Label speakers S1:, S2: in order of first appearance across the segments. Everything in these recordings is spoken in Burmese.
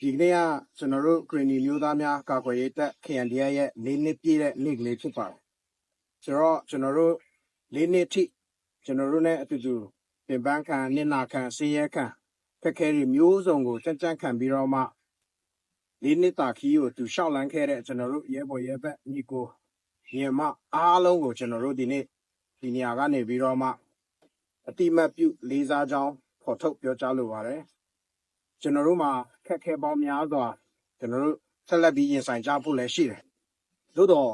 S1: ဒီကနေ့ကကျွန်တော်တို့ဂရင်းနီမျိုးသားများကာကွယ်ရေးတပ် KNDA ရဲ့လေးနှစ်ပြည့်တဲ့နေ့ကလေးဖြစ်ပါတယ်ဆိုတော့ကျွန်တော်တို့လေးနှစ်ထိကျွန်တော်တို့ ਨੇ အတူတူပြင်ပန်းခံနစ်နာခံဆင်းရဲခံခက်ခဲတွေမျိုးစုံကိုကြံ့ကြံ့ခံပြီးတော့မှလေးနှစ်တာခီးကိုသူလျှောက်လန်းခဲ့တဲ့ကျွန်တော်တို့ရဲဘော်ရဲဘက်ညီကိုညီမအားလုံးကိုကျွန်တော်တို့ဒီနေ့ဒီနေရာကနေပြီးတော့မှအတိမတ်ပြုလေးစားကြောင်းဖော်ထုတ်ပြောကြားလိုပါတယ်ကျွန်တော်တို့မှာ ခက်ခဲပေါင်းများစွာကျွန်တော်တို့ဆက်လက်ပြီးရင်ဆိုင်ကြဖို့လည်းရှိတယ်။သို့တော့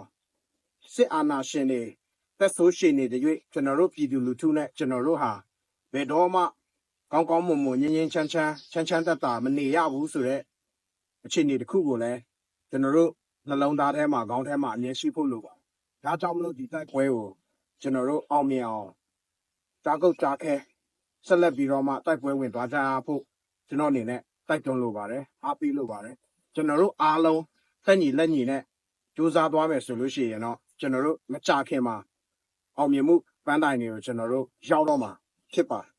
S1: စစ်အာဏာရှင်တွေသက်ဆိုးရှင်နေတဲ့၍ကျွန်တော်တို့ပြည်သူလူထုနဲ့ကျွန်တော်တို့ဟာဘယ်တော့မှကောင်းကောင်းမွန်မွန်ငြင်းငြင်းချမ်းချမ်းချမ်းချမ်းသက်သာမနေရဘူးဆိုတော့အခြေအနေတစ်ခုကိုလည်းကျွန်တော်တို့နှလုံးသားထဲမှာခေါင်းထဲမှာအမြဲရှိဖို့လိုပါတယ်။ဒါကြောင့်မလို့ဒီတိုက်ပွဲကိုကျွန်တော်တို့အောင်မြင်အောင်တာကုတ်တာခဲဆက်လက်ပြီးတော့မှတိုက်ပွဲဝင်သွားကြဖို့ကျွန်တော်အနေနဲ့ တိုက်တွန်းလိုပါတယ်အားပေးလိုပါတယ်ကျွန်တော်တို့အားလုံးသက်ညီလက်ညီနဲ့စူးစမ်းသွားမယ်ဆိုလို့ရှိရင်တော့ကျွန်တော်တို့မကြခင်မှာအောင်မြင်မှုပန်းတိုင်တွေကိုကျွန်တော်တို့ရောက်တော့မှာဖြစ်ပါတယ်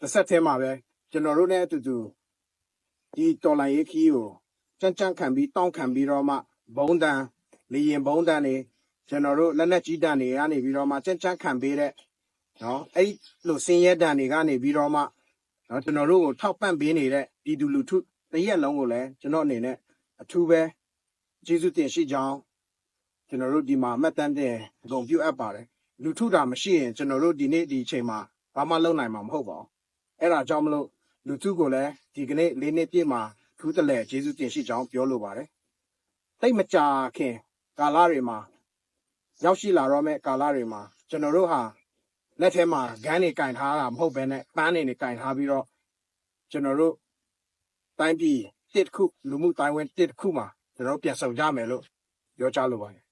S1: တစ်ဆက်တည်းမှာပဲကျွန်တော်တို့နဲ့အတူတူဒီတော်လိုင်းရေးခီးကိုကြမ်းကြမ်းခံပြီးတောင်းခံပြီးတော့မှဘုံတန်လေရင်ဘုံတန်နေကျွန်တော်တို့လက်နက်ကြီးတန်တွေကနေပြီးတော့မှကြမ်းကြမ်းခံပေးတဲ့နော်အဲ့လိုစင်းရဲတန်တွေကနေပြီးတော့မှ နော်ကျွန်တော်တို့ကိုထောက်ပံ့ပေးနေတဲ့ပြည်သူလူထုတစ်ရက်လုံးကိုလည်းကျွန်တော်အနေနဲ့အထူးပဲကျေးဇူးတင်ရှိကြောင်းကျွန်တော်တို့ဒီမှာမှတ်တမ်းတင်ဂုဏ်ပြုအပ်ပါတယ်လူထုတာမရှိရင်ကျွန်တော်တို့ဒီနေ့ဒီအချိန်မှာဘာမှလုပ်နိုင်မှာမဟုတ်ပါဘူးအဲ့ဒါကြောင့်မလို့လူထုကိုလည်းဒီကနေ့လေးနှစ်ပြည့်မှာထူးတလဲကျေးဇူးတင်ရှိကြောင်းပြောလိုပါတယ်တိတ်မကြာခင်ကာလတွေမှာရောက်ရှိလာတော့မဲ့ကာလတွေမှာကျွန်တော်တို့ဟာ လက်ထဲမှာဂန်းတွေကင်ထားတာမဟုတ်ဘဲနဲ့ပန်းတွေနဲ့ကင်ထားပြီးတော့ကျွန်တော်တို့တိုင်းပြည်တစ်တစ်ခုလူမှုတိုင်းဝင်တစ်တစ်ခုမှာကျွန်တော်တို့ပြန်ဆောင်ကြမယ်လို့ပြောကြားလိုပါတယ်